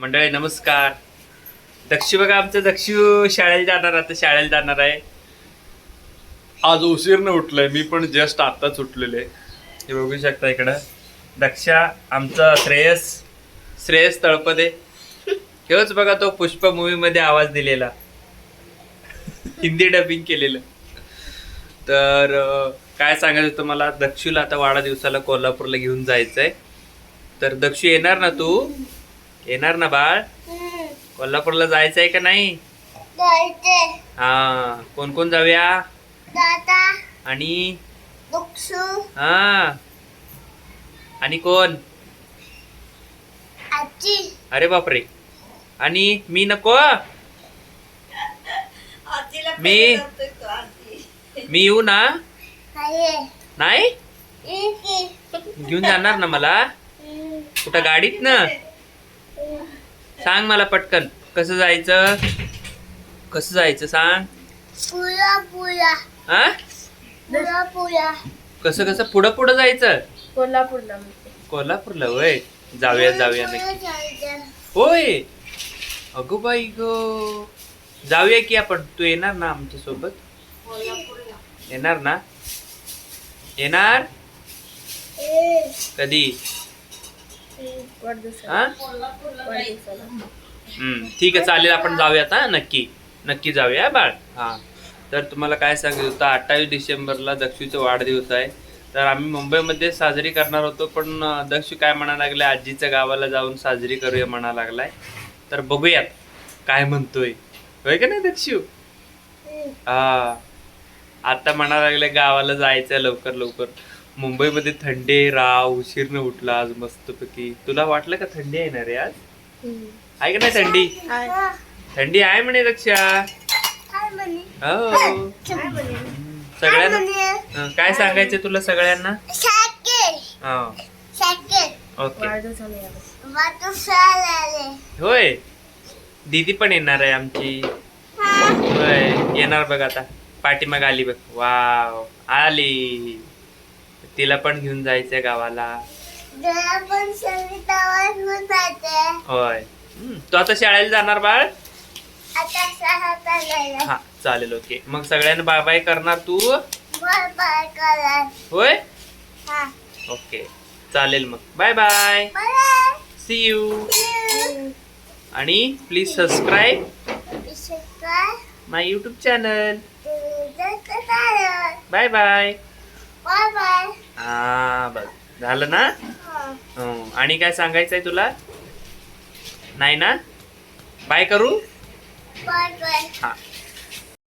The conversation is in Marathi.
मंडळी नमस्कार. दक्षू बघा आमचं दक्षू शाळेला जाणार आता शाळेला जाणार आहे. आज उशीरनं उठलोय मी पण जस्ट आत्ताच उठलेले. हे बघू शकता इकडं. दक्षा आमचा श्रेयस श्रेयस तळपदे. हेच बघा तो पुष्प मूवी मध्ये आवाज दिलेला. हिंदी डबिंग केलेलं. तर काय सांगायचं होतं मला दक्षूला आता वाढदिवसाला कोल्हापूरला घेऊन जायचंय. तर दक्षू येणार ना तू? येणार ना बाळ? कोल्हापूरला जायचंय का नाही? जायचे हा कोण कोण जाऊया? दादा आणि? हा. आणि कोण? अरे बापरे. आणि मी नको? मी? मी येऊ ना? आहे नाही? घेऊन जाणार ना मला? कुठं गाडीत ना? सांग मला पटकन. कसं जायचं? कसं जायचं सांग? पुरा पुरा. हा? पुरा पुरा. कसं कसं? पुढं पुढं जायचं? कोल्हापूरला कोल्हापूरला वय जाऊया जाऊया नक्की. होय. अगो बाई ग. जाऊया की आपण. तू येणार ना आमच्यासोबत? येणार ना? येणार? कधी? हा? ठीक आहे चालेल आपण जाऊयात हा? नक्की. नक्की जाऊया बाळ? हा. तर तुम्हाला काय सांगायचं होतं अठ्ठावीस डिसेंबरला दक्षूचा वाढदिवस आहे. तर आम्ही मुंबईमध्ये साजरी करणार होतो पण दक्षू काय म्हणा लागले आजीच्या गावाला जाऊन साजरी करूया म्हणा लागलाय. तर बघूयात काय म्हणतोय. होय का नाही दक्षू हा. आता म्हणा लागले गावाला जायचं लवकर लवकर. मुंबईमध्ये थंडी आहे राव उशीरनं उठला आज मस्तपैकी. तुला वाटलं का थंडी आहे ना रे आज? आहे का नाही थंडी? थंडी आहे म्हणे रक्षा. हो. सगळ्यांना? काय सांगायचं तुला सगळ्यांना? हा. ओके. होय. दीदी पण येणार आहे आमची. होय. येणार बघ आता. पाठीमाग आली बघ. वाव. आली. तिला पण घेऊन जायचंय गावाला. पण होय. तू आता शाळेला जाणार बाळ? आता सहा चालायला हा चालेल ओके. मग सगळ्यांना बाय बाय करणार तू? करा होय? हा. ओके. चालेल मग. Bye. Bye bye see you आणि please subscribe my YouTube channel bye bye हा बघ. झालं ना? हो. आणि काय सांगायचंय तुला? नाही ना? बाय करू? Bye bye. हा.